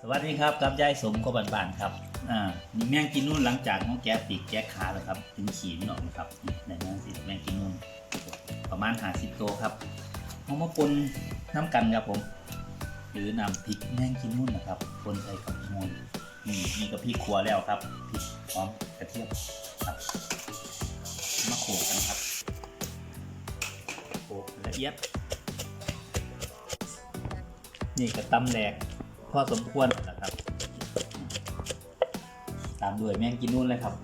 สวัสดีครับกับยายสมก็บานๆครับอ่านี่แมงกินนู่นหลังจากน้องแกะปีกแกะขาแล้วครับถึงขีมนออกนะครับในนั้นสิแมงกินนู่นประมาณหาสิบตัวครับเอามาปนน้ำกันครับผม หรือนำพริกแมงกินนู่นนะครับปนใส่กับมูลนี่นี่ก็พริกขัวแล้วครับพริกพร้อมกระเทียมครับมาโขกกันครับโขกละเอียดนี่ก็ตำแหลก อสมควรนะครับ ตามด้วยแมงกินนู่นเลยครับ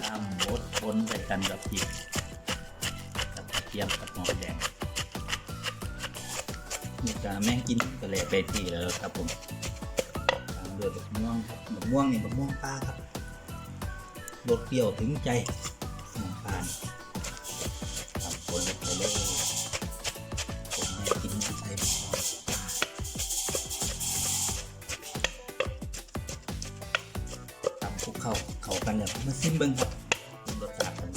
ตามบดบนใส่กันกับพริกกับกระเทียมกับหอมแดงนี่ก็แมงกินก็เลยไปที่แล้วครับผมตามด้วยบักม่วงครับบักม่วงนี่บักม่วงปลาครับรสเปรี้ยวถึงใจน้ำตาล เข้าเข้ากันแล้วมาซิมเบิ้งครับรสชาติเป็น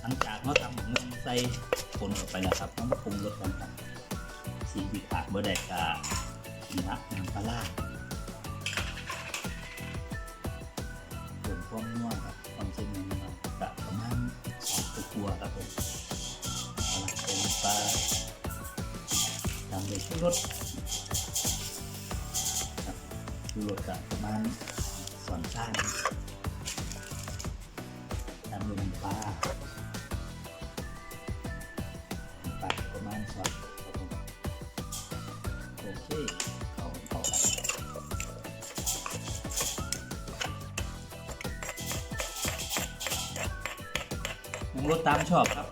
หลังจากเราทำเงินใส่คนออกไปแล้วครับต้องปรุงรสกันครับสิ่งที่ขาดเบอร์ใดกะนี่นะน้ำปลาร้าส่วนความนัว ด้วยชูรสครับชูรสกะประมาณสอนซ่านตามด้วยน้ำปลาไปประมาณสองครับผมโอเคเอาต่อกันปรุงรสตามชอบครับ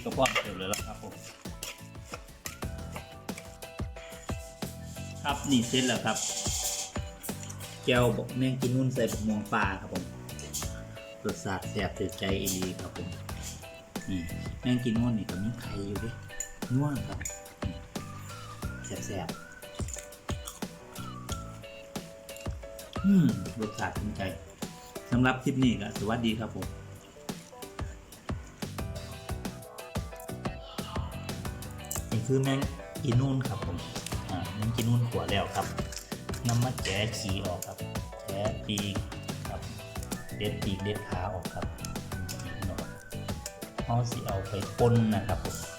นี่ก็ป้อนเสร็จเลยแล้วครับผมครับนี่เสร็จแล้วครับแก้วบอกแมงกินนุ่นใส่บกม่วงปลาครับผมรสชาติแซ่บถือใจอีครับผมนี่แมงกินนุ่นนี่ก็มีไข่อยู่ด้วยนัวครับแซ่บๆอืมรสชาติถึงใจสำหรับคลิปนี้ก็สวัสดีครับผม นี่คือแมงกินนุ่นครับผมอ่าแมงกินนุ่นขัวแล้วครับนำมาแกะขีออกครับแกะปีกครับเด็ดปีกเด็ดขาออกครับเอาะเขาสิเอาไปปนนะครับผม